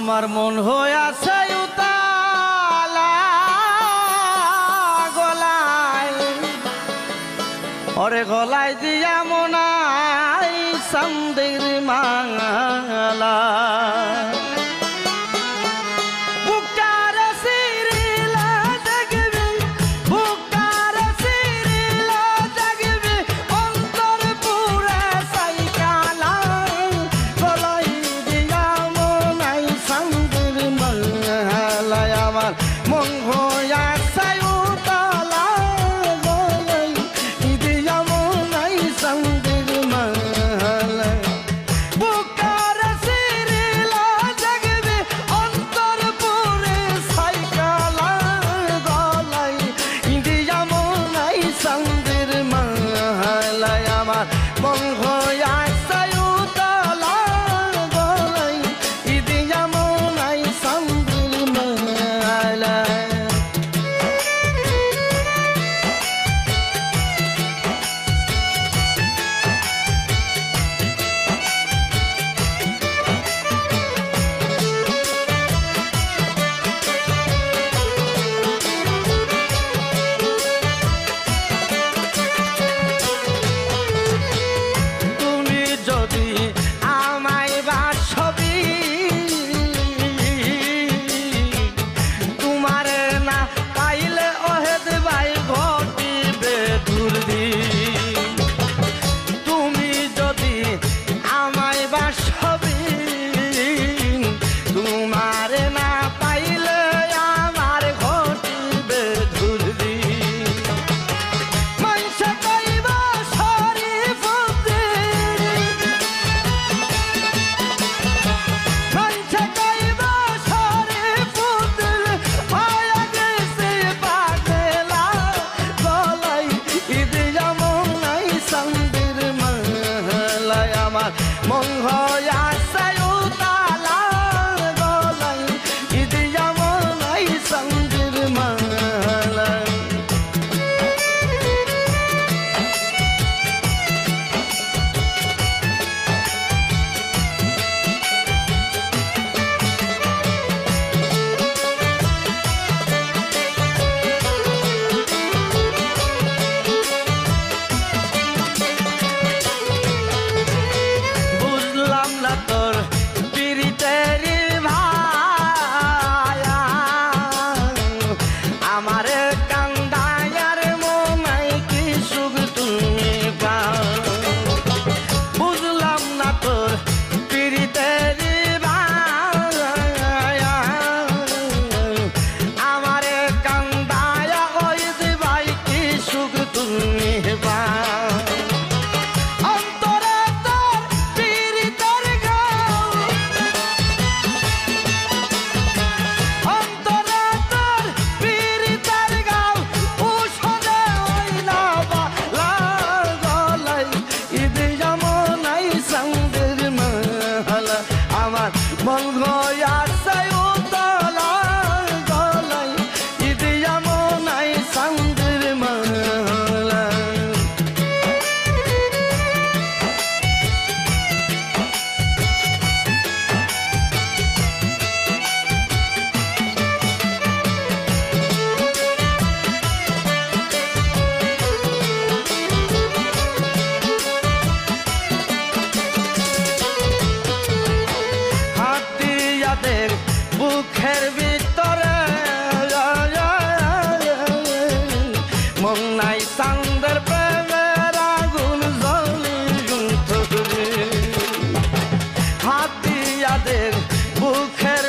আমার মন হয়ে আছে উতালা ওরে গলায় দিয়া মনাই সন্দির মালা। 风寒 তোর পীড়িতের আমারে কান্দায় ওই দিবাই কি সুখ তুমি বা Mangoyasa হাতিয়াদের বুকের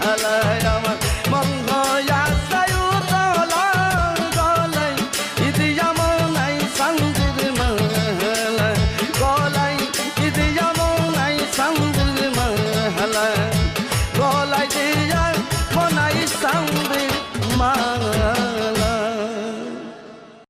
I love.